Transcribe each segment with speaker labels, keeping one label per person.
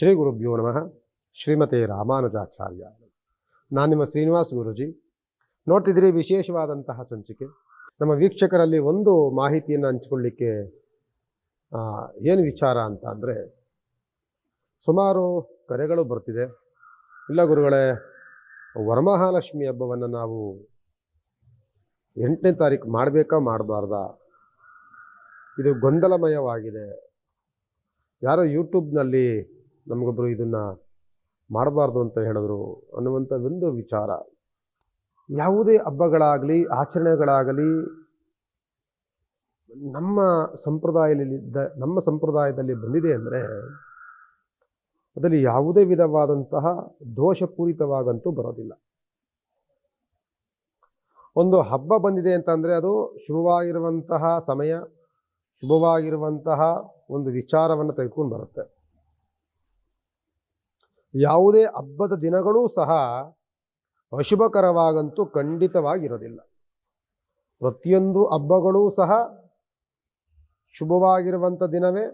Speaker 1: ಶ್ರೀ ಗುರುಭ್ಯೋ ನಮಃ. ಶ್ರೀಮತೆ ರಾಮಾನುಜಾಚಾರ್ಯ. ನಾನು ನಿಮ್ಮ ಶ್ರೀನಿವಾಸ್ ಗುರುಜಿ. ನೋಡ್ತಿದ್ದೀರಿ ವಿಶೇಷವಾದಂತಹ ಸಂಚಿಕೆ. ನಮ್ಮ ವೀಕ್ಷಕರಲ್ಲಿ ಒಂದು ಮಾಹಿತಿಯನ್ನು ಹಂಚಿಕೊಳ್ಳಿಕ್ಕೆ ಏನು ವಿಚಾರ ಅಂತ ಅಂದರೆ, ಸುಮಾರು ಕರೆಗಳು ಬರ್ತಿದೆ. ಇಲ್ಲ ಗುರುಗಳೇ, ವರಮಹಾಲಕ್ಷ್ಮಿ ಹಬ್ಬವನ್ನು ನಾವು ಎಂಟನೇ ತಾರೀಕು ಮಾಡಬೇಕಾ ಮಾಡಬಾರ್ದ? ಇದು ಗೊಂದಲಮಯವಾಗಿದೆ. ಯಾರೋ ಯೂಟ್ಯೂಬ್ನಲ್ಲಿ ನಮಗೊಬ್ಬರು ಇದನ್ನು ಮಾಡಬಾರ್ದು ಅಂತ ಹೇಳಿದ್ರು ಅನ್ನುವಂಥ ಒಂದು ವಿಚಾರ. ಯಾವುದೇ ಹಬ್ಬಗಳಾಗಲಿ, ಆಚರಣೆಗಳಾಗಲಿ, ನಮ್ಮ ಸಂಪ್ರದಾಯದಲ್ಲಿ ನಮ್ಮ ಸಂಪ್ರದಾಯದಲ್ಲಿ ಬಂದಿದೆ ಅಂದರೆ ಅದರಲ್ಲಿ ಯಾವುದೇ ವಿಧವಾದಂತಹ ದೋಷಪೂರಿತವಾಗಂತೂ ಬರೋದಿಲ್ಲ. ಒಂದು ಹಬ್ಬ ಬಂದಿದೆ ಅಂತಂದರೆ ಅದು ಶುಭವಾಗಿರುವಂತಹ ಸಮಯ, ಶುಭವಾಗಿರುವಂತಹ ಒಂದು ವಿಚಾರವನ್ನು ತೆಗೆದುಕೊಂಡು ಬರುತ್ತೆ. ಯಾವುದೇ ಹಬ್ಬದ ದಿನಗಳೂ ಸಹ ಅಶುಭಕರವಾಗಂತೂ ಖಂಡಿತವಾಗಿರೋದಿಲ್ಲ. ಪ್ರತಿಯೊಂದು ಹಬ್ಬಗಳೂ ಸಹ ಶುಭವಾಗಿರುವಂಥ ದಿನವೇ.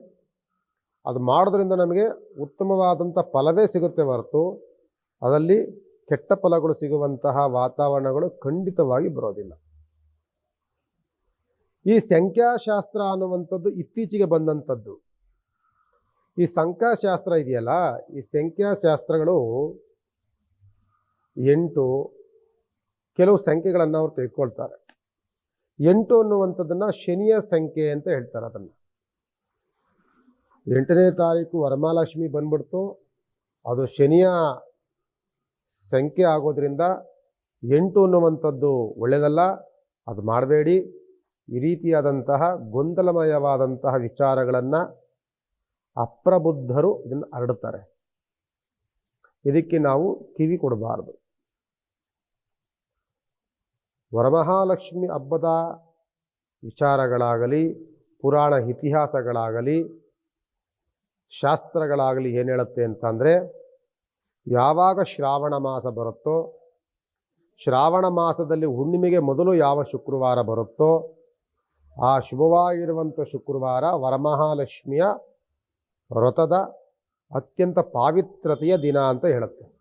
Speaker 1: ಅದು ಮಾಡೋದ್ರಿಂದ ನಮಗೆ ಉತ್ತಮವಾದಂಥ ಫಲವೇ ಸಿಗುತ್ತೆ ಹೊರತು ಅದರಲ್ಲಿ ಕೆಟ್ಟ ಫಲಗಳು ಸಿಗುವಂತಹ ವಾತಾವರಣಗಳು ಖಂಡಿತವಾಗಿ ಬರೋದಿಲ್ಲ. ಈ ಸಂಖ್ಯಾಶಾಸ್ತ್ರ ಅನ್ನುವಂಥದ್ದು ಇತ್ತೀಚೆಗೆ ಬಂದಂಥದ್ದು. ಈ ಸಂಖ್ಯಾಶಾಸ್ತ್ರ ಇದೆಯಲ್ಲ, ಈ ಸಂಖ್ಯಾಶಾಸ್ತ್ರಗಳು ಎಂಟು ಕೆಲವು ಸಂಖ್ಯೆಗಳನ್ನು ಅವ್ರು ತಿಳ್ಕೊಳ್ತಾರೆ. ಎಂಟು ಅನ್ನುವಂಥದ್ದನ್ನು ಶನಿಯ ಸಂಖ್ಯೆ ಅಂತ ಹೇಳ್ತಾರೆ ಅದನ್ನು. ಎಂಟನೇ ತಾರೀಕು ವರಮಹಾಲಕ್ಷ್ಮಿ ಬಂದ್ಬಿಡ್ತು. ಅದು ಶನಿಯ ಸಂಖ್ಯೆ ಆಗೋದ್ರಿಂದ ಎಂಟು ಅನ್ನುವಂಥದ್ದು ಒಳ್ಳೆಯದಲ್ಲ ಅದು ಮಾಡಬೇಡಿ. ಈ ರೀತಿಯಾದಂತಹ ಗೊಂದಲಮಯವಾದಂತಹ ವಿಚಾರಗಳನ್ನು ಅಪ್ರಬುದ್ಧರು ಇದನ್ನು ಹರಡುತ್ತಾರೆ ಇದಕ್ಕೆ ನಾವು ಕಿವಿ ಕೊಡಬಾರದು. ವರಮಹಾಲಕ್ಷ್ಮಿ ಹಬ್ಬದ ವಿಚಾರಗಳಾಗಲಿ, ಪುರಾಣ ಇತಿಹಾಸಗಳಾಗಲಿ, ಶಾಸ್ತ್ರಗಳಾಗಲಿ ಏನು ಹೇಳುತ್ತೆ ಅಂತಂದರೆ, ಯಾವಾಗ ಶ್ರಾವಣ ಮಾಸ ಬರುತ್ತೋ, ಶ್ರಾವಣ ಮಾಸದಲ್ಲಿ ಹುಣ್ಣಿಮೆಗೆ ಮೊದಲು ಯಾವ ಶುಕ್ರವಾರ ಬರುತ್ತೋ, ಆ ಶುಭವಾಗಿರುವಂಥ ಶುಕ್ರವಾರ ವರಮಹಾಲಕ್ಷ್ಮಿಯ ವ್ರತದ ಅತ್ಯಂತ ಪಾವಿತ್ರತೆಯ ದಿನ ಅಂತ ಹೇಳುತ್ತೆ.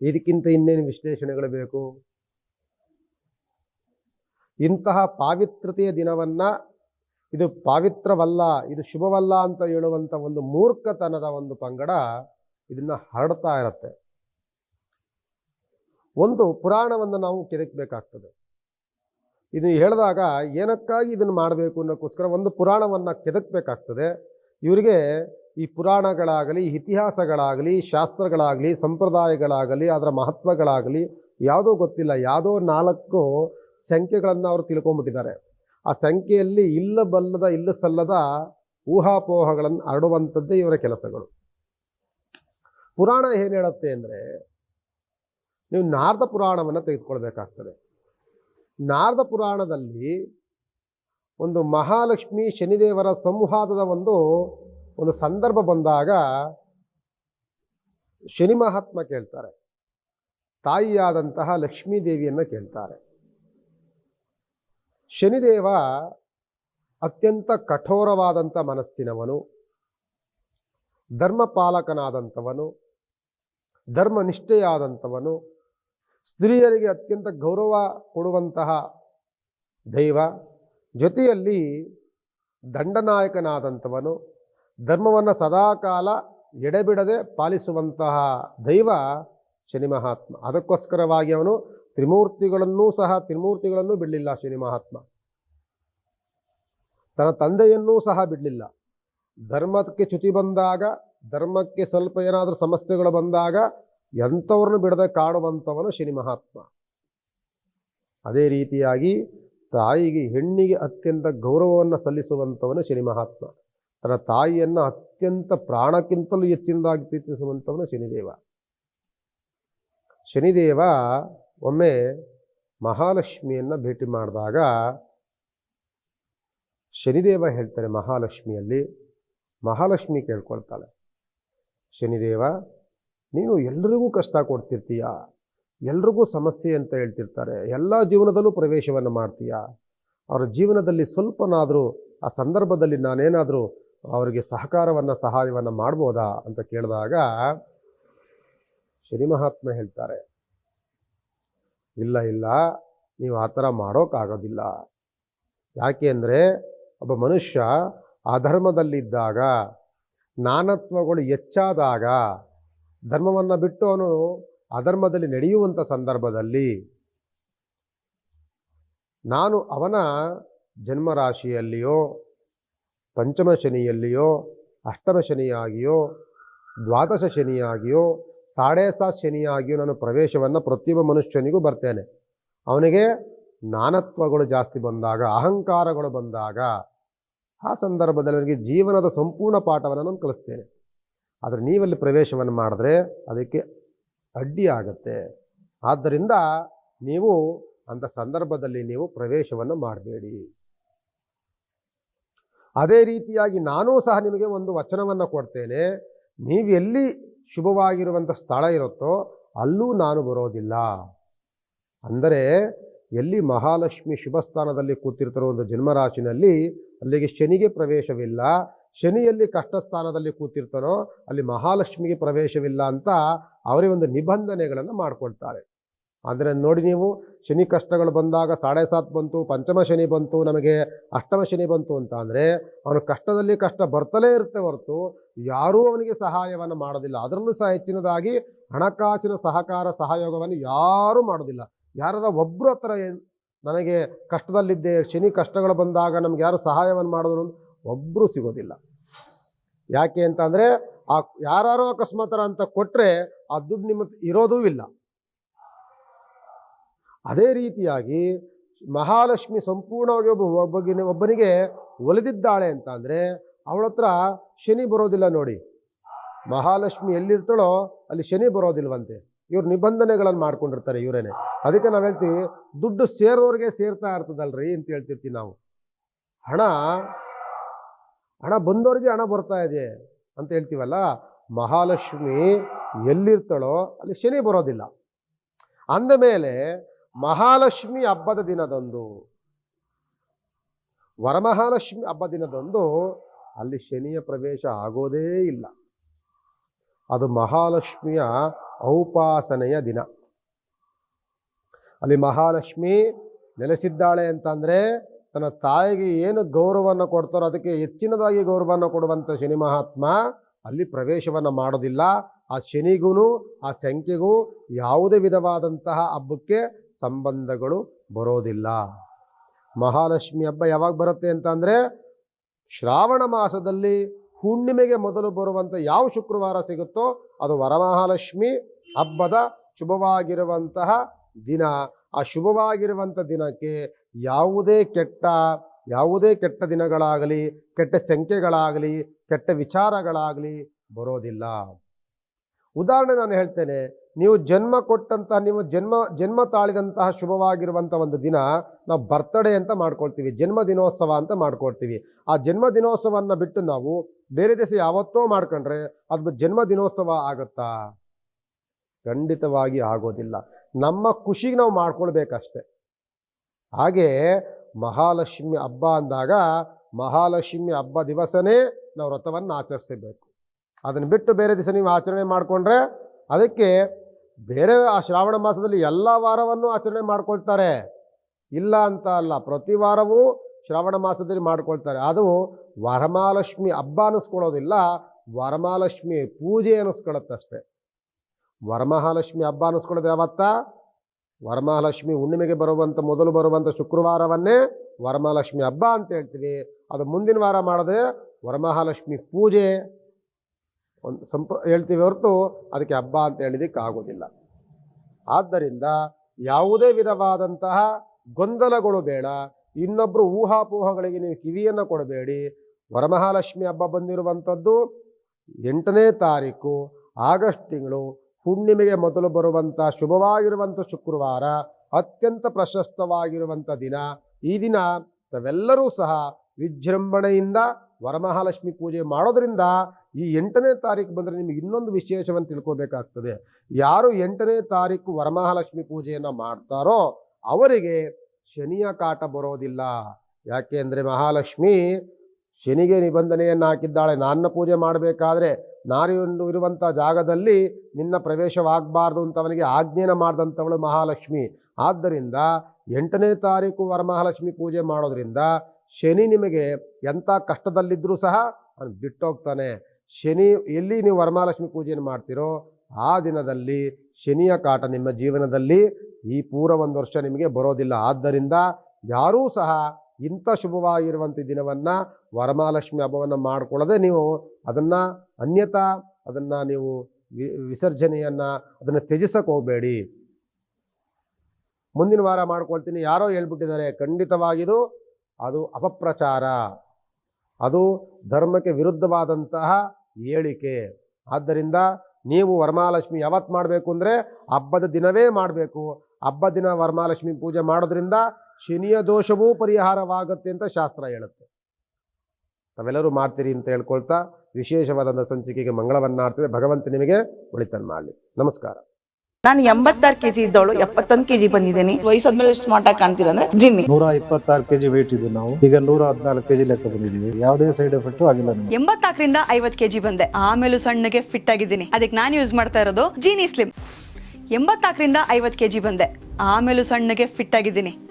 Speaker 1: ಇದಕ್ಕಿಂತ ಇನ್ನೇನು ವಿಶ್ಲೇಷಣೆಗಳು ಬೇಕು? ಇಂತಹ ಪಾವಿತ್ರತೆಯ ದಿನವನ್ನು ಇದು ಪಾವಿತ್ರವಲ್ಲ, ಇದು ಶುಭವಲ್ಲ ಅಂತ ಹೇಳುವಂಥ ಒಂದು ಮೂರ್ಖತನದ ಒಂದು ಪಂಗಡ ಇದನ್ನು ಹರಡ್ತಾ ಇರುತ್ತೆ. ಒಂದು ಪುರಾಣವನ್ನು ನಾವು ಕೆದಕಬೇಕಾಗ್ತದೆ. ಇದು ಹೇಳಿದಾಗ ಏನಕ್ಕಾಗಿ ಇದನ್ನು ಮಾಡಬೇಕು ಅನ್ನೋಕ್ಕೋಸ್ಕರ ಒಂದು ಪುರಾಣವನ್ನು ಕೆದಕಬೇಕಾಗ್ತದೆ. ಇವರಿಗೆ ಈ ಪುರಾಣಗಳಾಗಲಿ, ಇತಿಹಾಸಗಳಾಗಲಿ, ಶಾಸ್ತ್ರಗಳಾಗಲಿ, ಸಂಪ್ರದಾಯಗಳಾಗಲಿ, ಅದರ ಮಹತ್ವಗಳಾಗಲಿ ಯಾವುದೋ ಗೊತ್ತಿಲ್ಲ. ಯಾವುದೋ ನಾಲ್ಕು ಸಂಖ್ಯೆಗಳನ್ನು ಅವರು ತಿಳ್ಕೊಂಬಿಟ್ಟಿದ್ದಾರೆ ಆ ಸಂಖ್ಯೆಯಲ್ಲಿ ಇಲ್ಲಬಲ್ಲದ ಇಲ್ಲ ಸಲ್ಲದ ಊಹಾಪೋಹಗಳನ್ನು ಹರಡುವಂಥದ್ದೇ ಇವರ ಕೆಲಸಗಳು. ಪುರಾಣ ಏನು ಹೇಳುತ್ತೆ ಅಂದರೆ, ನೀವು ನಾರದ ಪುರಾಣವನ್ನು ತೆಗೆದುಕೊಳ್ಬೇಕಾಗ್ತದೆ. ನಾರದ ಪುರಾಣದಲ್ಲಿ ಒಂದು ಮಹಾಲಕ್ಷ್ಮಿ ಶನಿದೇವರ ಸಂವಾದದ ಒಂದು ಒಂದು ಸಂದರ್ಭ ಬಂದಾಗ ಶನಿ ಮಹಾತ್ಮ ಕೇಳ್ತಾರೆ. ತಾಯಿಯಾದಂತಹ ಲಕ್ಷ್ಮೀ ದೇವಿಯನ್ನು ಕೇಳ್ತಾರೆ. ಶನಿದೇವ ಅತ್ಯಂತ ಕಠೋರವಾದಂಥ ಮನಸ್ಸಿನವನು, ಧರ್ಮಪಾಲಕನಾದಂಥವನು, ಧರ್ಮನಿಷ್ಠೆಯಾದಂಥವನು, ಸ್ತ್ರೀಯರಿಗೆ ಅತ್ಯಂತ ಗೌರವ ಕೊಡುವಂತಹ ದೈವ. ಜೊತೆಯಲ್ಲಿ ದಂಡನಾಯಕನಾದಂಥವನು ಧರ್ಮವನ್ನು ಸದಾಕಾಲ ಎಡೆಬಿಡದೆ ಪಾಲಿಸುವಂತಹ ದೈವ ಶನಿ ಮಹಾತ್ಮ. ಅದಕ್ಕೋಸ್ಕರವಾಗಿ ಅವನು ತ್ರಿಮೂರ್ತಿಗಳನ್ನೂ ಸಹ ತ್ರಿಮೂರ್ತಿಗಳನ್ನು ಬಿಡಲಿಲ್ಲ ಶನಿ ಮಹಾತ್ಮ. ತನ್ನ ತಂದೆಯನ್ನೂ ಸಹ ಬಿಡಲಿಲ್ಲ. ಧರ್ಮಕ್ಕೆ ಚ್ಯುತಿ ಬಂದಾಗ, ಧರ್ಮಕ್ಕೆ ಸ್ವಲ್ಪ ಏನಾದರೂ ಸಮಸ್ಯೆಗಳು ಬಂದಾಗ ಎಂಥವ್ರನ್ನು ಬಿಡದೆ ಕಾಡುವಂಥವನು ಶನಿ ಮಹಾತ್ಮ. ಅದೇ ರೀತಿಯಾಗಿ ತಾಯಿಗೆ ಹೆಣ್ಣಿಗೆ ಅತ್ಯಂತ ಗೌರವವನ್ನು ಸಲ್ಲಿಸುವಂಥವನು ಶನಿ ಮಹಾತ್ಮ. ತನ್ನ ತಾಯಿಯನ್ನು ಅತ್ಯಂತ ಪ್ರಾಣಕ್ಕಿಂತಲೂ ಹೆಚ್ಚಿನದಾಗಿ ಪ್ರೀತಿಸುವಂಥವನು ಶನಿದೇವ. ಶನಿದೇವ ಒಮ್ಮೆ ಮಹಾಲಕ್ಷ್ಮಿಯನ್ನು ಭೇಟಿ ಮಾಡಿದಾಗ ಶನಿದೇವ ಹೇಳ್ತಾರೆ ಮಹಾಲಕ್ಷ್ಮಿಯಲ್ಲಿ. ಮಹಾಲಕ್ಷ್ಮಿ ಕೇಳ್ಕೊಳ್ತಾಳೆ, ಶನಿದೇವ, ನೀನು ಎಲ್ಲರಿಗೂ ಕಷ್ಟ ಕೊಡ್ತಿರ್ತೀಯ? ಎಲ್ರಿಗೂ ಸಮಸ್ಯೆ ಅಂತ ಹೇಳ್ತಿರ್ತಾರೆ. ಎಲ್ಲ ಜೀವನದಲ್ಲೂ ಪ್ರವೇಶವನ್ನು ಮಾಡ್ತೀಯ? ಅವರ ಜೀವನದಲ್ಲಿ ಸ್ವಲ್ಪನಾದರೂ, ಆ ಸಂದರ್ಭದಲ್ಲಿ ನಾನೇನಾದರೂ ಅವರಿಗೆ ಸಹಕಾರವನ್ನು, ಸಹಾಯವನ್ನು ಮಾಡ್ಬೋದಾ ಅಂತ ಕೇಳಿದಾಗ ಶ್ರೀ ಮಹಾತ್ಮ ಹೇಳ್ತಾರೆ, ಇಲ್ಲ ಇಲ್ಲ, ನೀವು ಆ ಥರ ಮಾಡೋಕ್ಕಾಗೋದಿಲ್ಲ. ಯಾಕೆ ಅಂದರೆ ಒಬ್ಬ ಮನುಷ್ಯ ಅಧರ್ಮದಲ್ಲಿದ್ದಾಗ ನಾನತ್ವಗಳು ಹೆಚ್ಚಾದಾಗ, ಧರ್ಮವನ್ನು ಬಿಟ್ಟು ಅವನು ಅಧರ್ಮದಲ್ಲಿ ನಡೆಯುವಂಥ ಸಂದರ್ಭದಲ್ಲಿ ನಾನು ಅವನ ಜನ್ಮರಾಶಿಯಲ್ಲಿಯೋ, ಪಂಚಮ ಶನಿಯಲ್ಲಿಯೋ, ಅಷ್ಟಮ ಶನಿಯಾಗಿಯೋ, ದ್ವಾದಶ ಶನಿಯಾಗಿಯೋ ಸಾಡೆ ಶನಿಯಾಗಿಯೋ ನಾನು ಪ್ರವೇಶವನ್ನು ಪ್ರತಿಯೊಬ್ಬ ಮನುಷ್ಯನಿಗೂ ಬರ್ತೇನೆ. ಅವನಿಗೆ ನಾನತ್ವಗಳು ಜಾಸ್ತಿ ಬಂದಾಗ, ಅಹಂಕಾರಗಳು ಬಂದಾಗ, ಆ ಸಂದರ್ಭದಲ್ಲಿ ಅವನಿಗೆ ಜೀವನದ ಸಂಪೂರ್ಣ ಪಾಠವನ್ನು ನಾನು ಕಲಿಸ್ತೇನೆ. ಆದರೆ ನೀವಲ್ಲಿ ಪ್ರವೇಶವನ್ನು ಮಾಡಿದ್ರೆ, ಅದಕ್ಕೆ ಅಡ್ಡಿ ಆಗುತ್ತೆ. ಆದ್ದರಿಂದ ನೀವು ಅಂಥ ಸಂದರ್ಭದಲ್ಲಿ ನೀವು ಪ್ರವೇಶವನ್ನು ಮಾಡಬೇಡಿ. ಅದೇ ರೀತಿಯಾಗಿ ನಾನೂ ಸಹ ನಿಮಗೆ ಒಂದು ವಚನವನ್ನು ಕೊಡ್ತೇನೆ. ನೀವು ಎಲ್ಲಿ ಶುಭವಾಗಿರುವಂಥ ಸ್ಥಳ ಇರುತ್ತೋ ಅಲ್ಲೂ ನಾನು ಬರೋದಿಲ್ಲ. ಅಂದರೆ ಎಲ್ಲಿ ಮಹಾಲಕ್ಷ್ಮಿ ಶುಭ ಸ್ಥಾನದಲ್ಲಿ ಕೂತಿರ್ತಾರೋ ಒಂದು ಜನ್ಮರಾಶಿನಲ್ಲಿ ಅಲ್ಲಿಗೆ ಶನಿಗೆ ಪ್ರವೇಶವಿಲ್ಲ. ಶನಿಯಲ್ಲಿ ಕಷ್ಟ ಸ್ಥಾನದಲ್ಲಿ ಕೂತಿರ್ತಾನೋ, ಅಲ್ಲಿ ಮಹಾಲಕ್ಷ್ಮಿಗೆ ಪ್ರವೇಶವಿಲ್ಲ ಅಂತ ಅವರೇ ಒಂದು ನಿಬಂಧನೆಗಳನ್ನು ಮಾಡಿಕೊಳ್ತಾರೆ. ಅಂದರೆ ನೋಡಿ ನೀವು, ಶನಿ ಕಷ್ಟಗಳು ಬಂದಾಗ ಸಾಡೆ ಸಾತ್ ಬಂತು, ಪಂಚಮ ಶನಿ ಬಂತು, ನಮಗೆ ಅಷ್ಟಮ ಶನಿ ಬಂತು ಅಂತ ಅಂದರೆ, ಅವನು ಕಷ್ಟದಲ್ಲಿ ಕಷ್ಟ ಬರ್ತಲೇ ಇರುತ್ತೆ ಹೊರತು ಯಾರೂ ಅವನಿಗೆ ಸಹಾಯವನ್ನು ಮಾಡೋದಿಲ್ಲ. ಅದರಲ್ಲೂ ಸಹ ಹೆಚ್ಚಿನದಾಗಿ ಹಣಕಾಸಿನ ಸಹಕಾರ, ಸಹಯೋಗವನ್ನು ಯಾರೂ ಮಾಡೋದಿಲ್ಲ. ಯಾರ ಒಬ್ಬರು ಹತ್ರ ನನಗೆ ಕಷ್ಟದಲ್ಲಿದ್ದೆ, ಶನಿ ಕಷ್ಟಗಳು ಬಂದಾಗ ನಮ್ಗೆ ಯಾರು ಸಹಾಯವನ್ನು ಮಾಡೋದು ಒಬ್ಬರು ಸಿಗೋದಿಲ್ಲ. ಯಾಕೆ ಅಂತಂದರೆ ಆ ಯಾರು ಅಕಸ್ಮಾತರ ಅಂತ ಕೊಟ್ಟರೆ ಆ ದುಡ್ಡು ನಿಮ್ಮ ಇರೋದೂ ಇಲ್ಲ. ಅದೇ ರೀತಿಯಾಗಿ ಮಹಾಲಕ್ಷ್ಮಿ ಸಂಪೂರ್ಣವಾಗಿ ಒಬ್ಬ ಒಬ್ಬಗಿನ ಒಬ್ಬನಿಗೆ ಒಲಿದಿದ್ದಾಳೆ ಅಂತ ಅಂದರೆ ಅವಳ ಹತ್ರ ಶನಿ ಬರೋದಿಲ್ಲ ನೋಡಿ. ಮಹಾಲಕ್ಷ್ಮಿ ಎಲ್ಲಿರ್ತಾಳೋ ಅಲ್ಲಿ ಶನಿ ಬರೋದಿಲ್ವಂತೆ. ಇವ್ರು ನಿಬಂಧನೆಗಳನ್ನು ಮಾಡ್ಕೊಂಡಿರ್ತಾರೆ ಇವರೇನೆ. ಅದಕ್ಕೆ ನಾವು ಹೇಳ್ತೀವಿ, ದುಡ್ಡು ಸೇರೋರಿಗೆ ಸೇರ್ತಾ ಇರ್ತದಲ್ರಿ ಅಂತ ಹೇಳ್ತಿರ್ತೀವಿ ನಾವು. ಹಣ ಹಣ ಬಂದವರಿಗೆ ಹಣ ಬರ್ತಾ ಇದೆ ಅಂತ ಹೇಳ್ತೀವಲ್ಲ, ಮಹಾಲಕ್ಷ್ಮಿ ಎಲ್ಲಿರ್ತಾಳೋ ಅಲ್ಲಿ ಶನಿ ಬರೋದಿಲ್ಲ. ಅಂದಮೇಲೆ ಮಹಾಲಕ್ಷ್ಮಿ ಹಬ್ಬದ ದಿನದಂದು, ವರಮಹಾಲಕ್ಷ್ಮಿ ಹಬ್ಬ ದಿನದಂದು ಅಲ್ಲಿ ಶನಿಯ ಪ್ರವೇಶ ಆಗೋದೇ ಇಲ್ಲ. ಅದು ಮಹಾಲಕ್ಷ್ಮಿಯ ಔಪಾಸನೆಯ ದಿನ. ಅಲ್ಲಿ ಮಹಾಲಕ್ಷ್ಮಿ ನೆಲೆಸಿದ್ದಾಳೆ ಅಂತಂದರೆ ತನ್ನ ತಾಯಿಗೆ ಏನು ಗೌರವವನ್ನು ಕೊಡ್ತಾರೋ ಅದಕ್ಕೆ ಹೆಚ್ಚಿನದಾಗಿ ಗೌರವವನ್ನು ಕೊಡುವಂಥ ಶನಿ ಮಹಾತ್ಮ ಅಲ್ಲಿ ಪ್ರವೇಶವನ್ನು ಮಾಡೋದಿಲ್ಲ. ಆ ಶನಿಗೂ ಆ ಸಂಖ್ಯೆಗೂ ಯಾವುದೇ ವಿಧವಾದಂತಹ ಹಬ್ಬಕ್ಕೆ ಸಂಬಂಧಗಳು ಬರೋದಿಲ್ಲ. ಮಹಾಲಕ್ಷ್ಮಿ ಹಬ್ಬ ಯಾವಾಗ ಬರುತ್ತೆ ಅಂತ ಅಂದರೆ ಶ್ರಾವಣ ಮಾಸದಲ್ಲಿ ಹುಣ್ಣಿಮೆಗೆ ಮೊದಲು ಬರುವಂಥ ಯಾವ ಶುಕ್ರವಾರ ಸಿಗುತ್ತೋ ಅದು ವರಮಹಾಲಕ್ಷ್ಮಿ ಹಬ್ಬದ ಶುಭವಾಗಿರುವಂತಹ ದಿನ. ಆ ಶುಭವಾಗಿರುವಂಥ ದಿನಕ್ಕೆ ಯಾವುದೇ ಕೆಟ್ಟ ಯಾವುದೇ ಕೆಟ್ಟ ದಿನಗಳಾಗಲಿ, ಕೆಟ್ಟ ಸಂಖ್ಯೆಗಳಾಗಲಿ, ಕೆಟ್ಟ ವಿಚಾರಗಳಾಗಲಿ ಬರೋದಿಲ್ಲ. ಉದಾಹರಣೆ ನಾನು ಹೇಳ್ತೇನೆ, ನೀವು ಜನ್ಮ ಕೊಟ್ಟಂತಹ ನೀವು ಜನ್ಮ ಜನ್ಮ ತಾಳಿದಂತಹ ಶುಭವಾಗಿರುವಂಥ ಒಂದು ದಿನ ನಾವು ಬರ್ತಡೇ ಅಂತ ಮಾಡ್ಕೊಳ್ತೀವಿ, ಜನ್ಮ ದಿನೋತ್ಸವ ಅಂತ ಮಾಡ್ಕೊಳ್ತೀವಿ. ಆ ಜನ್ಮ ದಿನೋತ್ಸವವನ್ನು ಬಿಟ್ಟು ನಾವು ಬೇರೆ ದೇಶ ಯಾವತ್ತೋ ಮಾಡ್ಕೊಂಡ್ರೆ ಅದು ಜನ್ಮ ದಿನೋತ್ಸವ ಆಗುತ್ತಾ? ಖಂಡಿತವಾಗಿ ಆಗೋದಿಲ್ಲ. ನಮ್ಮ ಖುಷಿಗೆ ನಾವು ಮಾಡ್ಕೊಳ್ಬೇಕಷ್ಟೆ. ಹಾಗೆ ಮಹಾಲಕ್ಷ್ಮಿ ಹಬ್ಬ ಅಂದಾಗ ಮಹಾಲಕ್ಷ್ಮಿ ಹಬ್ಬ ದಿವಸನೇ ನಾವು ವ್ರತವನ್ನು ಆಚರಿಸಬೇಕು. ಅದನ್ನು ಬಿಟ್ಟು ಬೇರೆ ದಿವಸ ನೀವು ಆಚರಣೆ ಮಾಡಿಕೊಂಡ್ರೆ ಅದಕ್ಕೆ ಬೇರೆ ಆ ಶ್ರಾವಣ ಮಾಸದಲ್ಲಿ ಎಲ್ಲ ವಾರವನ್ನು ಆಚರಣೆ ಮಾಡ್ಕೊಳ್ತಾರೆ. ಇಲ್ಲ ಅಂತ ಅಲ್ಲ, ಪ್ರತಿ ವಾರವೂ ಶ್ರಾವಣ ಮಾಸದಲ್ಲಿ ಮಾಡ್ಕೊಳ್ತಾರೆ. ಅದು ವರಮಹಾಲಕ್ಷ್ಮಿ ಹಬ್ಬ ಅನ್ನಿಸ್ಕೊಳ್ಳೋದಿಲ್ಲ ವರಮಹಾಲಕ್ಷ್ಮಿ ಪೂಜೆ ಅನ್ನಿಸ್ಕೊಳ್ಳುತ್ತಷ್ಟೆ ವರಮಹಾಲಕ್ಷ್ಮಿ ಹಬ್ಬ ಅನ್ನಿಸ್ಕೊಳ್ಳೋದು ಯಾವತ್ತ? ವರಮಹಾಲಕ್ಷ್ಮಿ ಹುಣ್ಣಿಮೆಗೆ ಬರುವಂಥ ಮೊದಲು ಬರುವಂಥ ಶುಕ್ರವಾರವನ್ನೇ ವರಮಹಾಲಕ್ಷ್ಮಿ ಹಬ್ಬ ಅಂತ ಹೇಳ್ತೀವಿ. ಅದು ಮುಂದಿನ ವಾರ ಮಾಡಿದ್ರೆ ವರಮಹಾಲಕ್ಷ್ಮಿ ಪೂಜೆ ಒಂದು ಸಂಪ್ರ ಹೇಳ್ತೀವಿ ಹೊರತು ಅದಕ್ಕೆ ಹಬ್ಬ ಅಂತ ಹೇಳಿದಕ್ಕೆ ಆಗೋದಿಲ್ಲ. ಆದ್ದರಿಂದ ಯಾವುದೇ ವಿಧವಾದಂತಹ ಗೊಂದಲಗಳು ಬೇಡ. ಇನ್ನೊಬ್ಬರು ಊಹಾಪೋಹಗಳಿಗೆ ನೀವು ಕಿವಿಯನ್ನು ಕೊಡಬೇಡಿ. ವರಮಹಾಲಕ್ಷ್ಮಿ ಹಬ್ಬ ಬಂದಿರುವಂಥದ್ದು ಎಂಟನೇ ತಾರೀಕು, ಆಗಸ್ಟ್ ತಿಂಗಳು ಹುಣ್ಣಿಮೆಗೆ ಮೊದಲು ಬರುವಂಥ ಶುಭವಾಗಿರುವಂಥ ಶುಕ್ರವಾರ, ಅತ್ಯಂತ ಪ್ರಶಸ್ತವಾಗಿರುವಂಥ ದಿನ. ಈ ದಿನ ನಾವೆಲ್ಲರೂ ಸಹ ವಿಜೃಂಭಣೆಯಿಂದ ವರಮಹಾಲಕ್ಷ್ಮಿ ಪೂಜೆ ಮಾಡೋದರಿಂದ ಈ ಎಂಟನೇ ತಾರೀಕು ಬಂದರೆ ನಿಮಗೆ ಇನ್ನೊಂದು ವಿಶೇಷವನ್ನು ತಿಳ್ಕೋಬೇಕಾಗ್ತದೆ. ಯಾರು ಎಂಟನೇ ತಾರೀಕು ವರಮಹಾಲಕ್ಷ್ಮಿ ಪೂಜೆಯನ್ನು ಮಾಡ್ತಾರೋ ಅವರಿಗೆ ಶನಿಯ ಕಾಟ ಬರೋದಿಲ್ಲ. ಯಾಕೆ ಅಂದರೆ ಮಹಾಲಕ್ಷ್ಮಿ ಶನಿಗೆ ನಿಬಂಧನೆಯನ್ನು ಹಾಕಿದ್ದಾಳೆ. ನಾನ್ನ ಪೂಜೆ ಮಾಡಬೇಕಾದ್ರೆ ನಾರಿಯೊಂದು ಇರುವಂಥ ಜಾಗದಲ್ಲಿ ನಿನ್ನ ಪ್ರವೇಶವಾಗಬಾರ್ದು ಅಂತ ಅವನಿಗೆ ಆಜ್ಞೆನ ಮಾಡಿದಂಥವಳು ಮಹಾಲಕ್ಷ್ಮಿ. ಆದ್ದರಿಂದ ಎಂಟನೇ ತಾರೀಕು ವರಮಹಾಲಕ್ಷ್ಮಿ ಪೂಜೆ ಮಾಡೋದ್ರಿಂದ ಶನಿ ನಿಮಗೆ ಎಂಥ ಕಷ್ಟದಲ್ಲಿದ್ದರೂ ಸಹ ಅವನು ಬಿಟ್ಟೋಗ್ತಾನೆ. ಶನಿ, ಎಲ್ಲಿ ನೀವು ವರಮಹಾಲಕ್ಷ್ಮಿ ಪೂಜೆಯನ್ನು ಮಾಡ್ತೀರೋ ಆ ದಿನದಲ್ಲಿ ಶನಿಯ ಕಾಟ ನಿಮ್ಮ ಜೀವನದಲ್ಲಿ ಈ ಪೂರ ಒಂದು ವರ್ಷ ನಿಮಗೆ ಬರೋದಿಲ್ಲ. ಆದ್ದರಿಂದ ಯಾರೂ ಸಹ ಇಂಥ ಶುಭವಾಗಿರುವಂಥ ದಿನವನ್ನು ವರಮಹಾಲಕ್ಷ್ಮಿ ಹಬ್ಬವನ್ನು ಮಾಡಿಕೊಳ್ಳದೆ ನೀವು ಅದನ್ನು ಅನ್ಯತಾ ಅದನ್ನು ನೀವು ವಿಸರ್ಜನೆಯನ್ನು ಅದನ್ನು ತ್ಯಜಿಸಕ್ಕೆ ಹೋಗಬೇಡಿ. ಮುಂದಿನ ವಾರ ಮಾಡ್ಕೊಳ್ತೀನಿ. ಯಾರೋ ಹೇಳ್ಬಿಟ್ಟಿದ್ದಾರೆ, ಖಂಡಿತವಾಗಿದು ಅದು ಅಪಪ್ರಚಾರ. ಅದು ಧರ್ಮಕ್ಕೆ ವಿರುದ್ಧವಾದಂತಹ ಹೇಳಿಕೆ. ಆದ್ದರಿಂದ ನೀವು ವರಮಹಾಲಕ್ಷ್ಮಿ ಯಾವತ್ತು ಮಾಡಬೇಕು ಅಂದರೆ ಹಬ್ಬದ ದಿನವೇ ಮಾಡಬೇಕು. ಹಬ್ಬ ದಿನ ವರಮಹಾಲಕ್ಷ್ಮಿ ಪೂಜೆ ಮಾಡೋದ್ರಿಂದ ಶನಿಯ ದೋಷವೂ ಪರಿಹಾರವಾಗುತ್ತೆ ಅಂತ ಶಾಸ್ತ್ರ ಹೇಳುತ್ತೆ. ತಾವೆಲ್ಲರೂ ಮಾಡ್ತೀರಿ ಅಂತ ಹೇಳ್ಕೊಳ್ತಾ ವಿಶೇಷವಾದಂಥ ಸಂಚಿಕೆಗೆ ಮಂಗಳವನ್ನಾಡ್ತೇವೆ. ಭಗವಂತ ನಿಮಗೆ ಒಳಿತನ್ನು ಮಾಡಲಿ. ನಮಸ್ಕಾರ.
Speaker 2: ನಾನು ಎಂಬತ್ತಾರು ಕೆಜಿ ಇದ್ದವಳು ಎಪ್ಪತ್ತೊಂದು ಕೆಜಿ ಬಂದಿದ್ದೀನಿ. ವಯಸ್ಸಾದ್ಮೇಲೆ ಸ್ಮಾರ್ಟ್ ಆಗಿ ಕಾಣ್ತೀರ ಅಂದ್ರೆ ಜಿನ್ನಿ.
Speaker 3: ನೂರ ಇಪ್ಪತ್ತಾರು ಕೆಜಿ ವೇಟ್ ಇದ್ದು ನಾವು. ಈಗ ನೂರ ಹದಿನಾಲ್ಕು ಕೆಜಿ ಲೆಕ್ಕ ಬಂದಿದ್ದೀವಿ. ಯಾವುದೇ ಸೈಡ್ ಎಫೆಕ್ಟ್ ಆಗಿಲ್ಲ ಎಂಬತ್ತಾಕರಿಂದ
Speaker 4: ಎಂಬತ್ನಾಲ್ಕರಿಂದ ಐವತ್ ಕೆಜಿ ಬಂದೆ. ಆಮೇಲೆ ಸಣ್ಣಗೆ ಫಿಟ್ ಆಗಿದ್ದೀನಿ. ಅದಕ್ಕೆ ನಾನು ಯೂಸ್ ಮಾಡ್ತಾ ಇರೋದು ಜೀನಿ ಸ್ಲಿಮ್ ಎಂಬತ್ತಾಕರಿಂದ ಐವತ್ ಕೆಜಿ ಬಂದೆ. ಆಮೇಲೂ ಸಣ್ಣಗೆ ಫಿಟ್ ಆಗಿದ್ದೀನಿ.